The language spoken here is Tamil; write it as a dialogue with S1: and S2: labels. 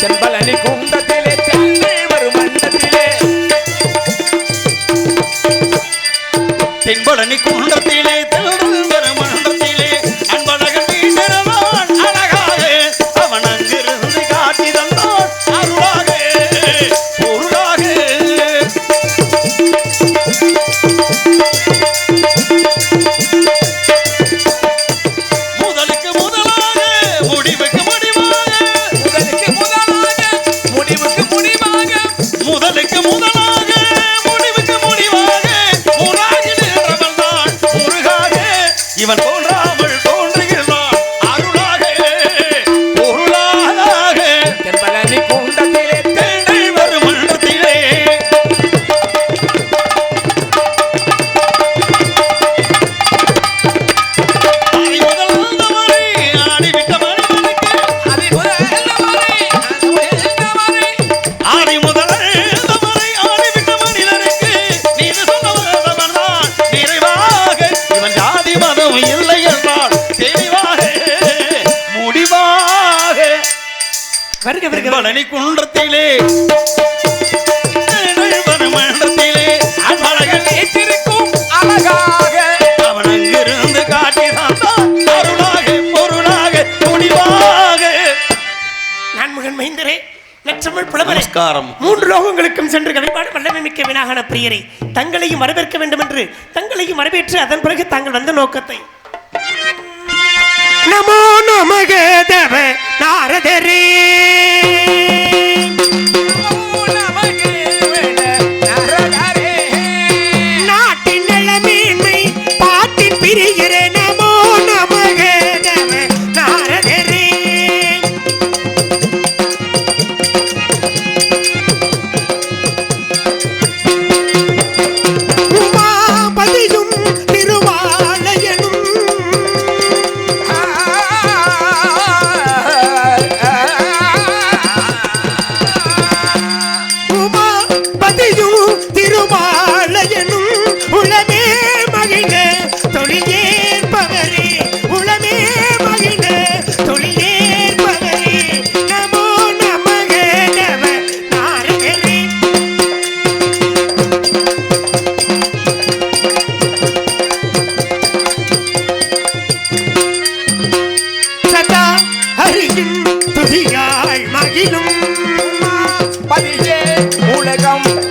S1: தென்பழனி குண்டத்திலே தென்னை வரும் மண்டத்திலே
S2: தென்பலனி குண்டத்திலே தெல்வர இவன் தெளிவாக முடிவாக
S3: வருக வருக.
S2: பழனி குன்றத்திலே மண்டத்திலே அன்பழகன்
S1: வீற்றிருக்கும் அழகாக.
S2: அவன் அங்கிருந்து காட்டினான் அருளாக பொருளாக முடிவாக
S3: நான்முகன் மைந்தரே நற்றமிழ் புலவரே
S2: நமஸ்காரம்.
S3: மூன்று லோகங்களுக்கும் சென்று கவிப்பாடு வல்லமை மிக்க வினாகன பிரியரை தங்களையும் வரவேற்க வேண்டும் என்று தங்களையும் வரவேற்று அதன் பிறகு தாங்கள் வந்த நோக்கத்தை. நமக நாரதரே. Pega um